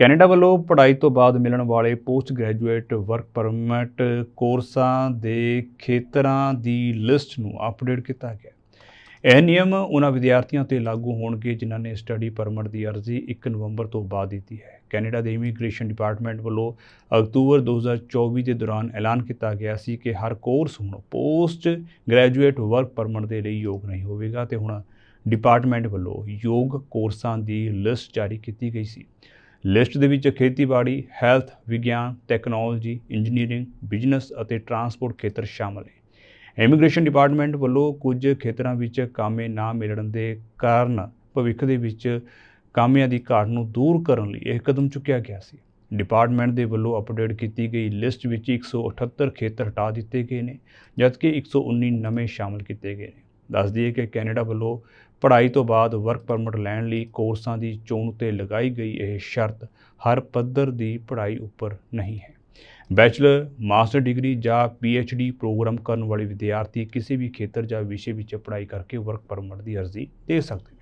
Canada ਵੱਲੋਂ ਪੜ੍ਹਾਈ ਤੋਂ ਬਾਅਦ ਮਿਲਣ ਵਾਲੇ ਪੋਸਟ ਗ੍ਰੈਜੂਏਟ ਵਰਕ ਪਰਮਿਟ ਕੋਰਸਾਂ ਦੇ ਖੇਤਰਾਂ ਦੀ ਲਿਸਟ ਨੂੰ ਅਪਡੇਟ ਕੀਤਾ ਗਿਆ। ਇਹ ਨਿਯਮ ਉਹਨਾਂ ਵਿਦਿਆਰਥੀਆਂ ਤੇ ਲਾਗੂ ਹੋਣਗੇ ਜਿਨ੍ਹਾਂ ਨੇ ਸਟੱਡੀ ਪਰਮਿਟ ਦੀ ਅਰਜ਼ੀ 1 ਨਵੰਬਰ ਤੋਂ ਬਾਅਦ ਦਿੱਤੀ ਹੈ। ਕੈਨੇਡਾ ਦੇ ਇਮੀਗ੍ਰੇਸ਼ਨ ਡਿਪਾਰਟਮੈਂਟ ਵੱਲੋਂ ਅਕਤੂਬਰ 2024 ਦੇ ਦੌਰਾਨ ਐਲਾਨ ਕੀਤਾ ਗਿਆ ਸੀ ਕਿ ਹਰ ਕੋਰਸ ਹੁਣ ਪੋਸਟ ਗ੍ਰੈਜੂਏਟ ਵਰਕ ਪਰਮਿਟ ਦੇ ਲਈ ਯੋਗ ਨਹੀਂ ਹੋਵੇਗਾ ਤੇ ਹੁਣ ਡਿਪਾਰਟਮੈਂਟ ਵੱਲੋਂ ਯੋਗ ਕੋਰਸਾਂ ਦੀ ਲਿਸਟ ਜਾਰੀ ਕੀਤੀ ਗਈ ਸੀ। ਲਿਸਟ ਦੇ ਵਿੱਚ ਖੇਤੀਬਾੜੀ, ਹੈਲਥ, ਵਿਗਿਆਨ, ਟੈਕਨੋਲੋਜੀ, ਇੰਜੀਨੀਅਰਿੰਗ, ਬਿਜ਼ਨਸ ਅਤੇ ਟਰਾਂਸਪੋਰਟ ਖੇਤਰ ਸ਼ਾਮਲ ਹੈ ਇਮੀਗ੍ਰੇਸ਼ਨ ਡਿਪਾਰਟਮੈਂਟ ਵੱਲੋਂ ਕੁਝ ਖੇਤਰਾਂ ਵਿੱਚ ਕਾਮੇ ਨਾ ਮਿਲਣ ਦੇ ਕਾਰਨ ਭਵਿੱਖ ਦੇ ਵਿੱਚ ਕਾਮਿਆਂ ਦੀ ਘਾਟ ਨੂੰ ਦੂਰ ਕਰਨ ਲਈ ਇਹ ਕਦਮ ਚੁੱਕਿਆ ਗਿਆ ਸੀ। ਡਿਪਾਰਟਮੈਂਟ ਦੇ ਵੱਲੋਂ ਅਪਡੇਟ ਕੀਤੀ ਗਈ ਲਿਸਟ ਵਿੱਚ 178 ਖੇਤਰ ਹਟਾ ਦਿੱਤੇ ਗਏ ਨੇ, ਜਦਕਿ 119 ਨਵੇਂ ਸ਼ਾਮਲ ਕੀਤੇ ਗਏ ਨੇ। ਦੱਸ ਦਈਏ ਕਿ ਕੈਨੇਡਾ ਵੱਲੋਂ ਪੜ੍ਹਾਈ ਤੋਂ ਬਾਅਦ ਵਰਕ ਪਰਮਿਟ ਲੈਣ ਲਈ ਕੋਰਸਾਂ ਦੀ ਚੋਣ ਉੱਤੇ ਲਗਾਈ ਗਈ ਇਹ ਸ਼ਰਤ ਹਰ ਪੱਧਰ ਦੀ ਪੜ੍ਹਾਈ ਉੱਪਰ ਨਹੀਂ ਹੈ। ਬੈਚਲਰ, ਮਾਸਟਰ ਡਿਗਰੀ ਜਾਂ ਡੀ ਪ੍ਰੋਗਰਾਮ ਕਰਨ ਵਾਲੇ ਵਿਦਿਆਰਥੀ ਕਿਸੇ ਵੀ ਖੇਤਰ ਜਾਂ ਵਿਸ਼ੇ ਵਿੱਚ ਪੜ੍ਹਾਈ ਕਰਕੇ ਵਰਕ ਪਰਮਿਟ ਦੀ ਅਰਜ਼ੀ ਦੇ ਸਕਦੇ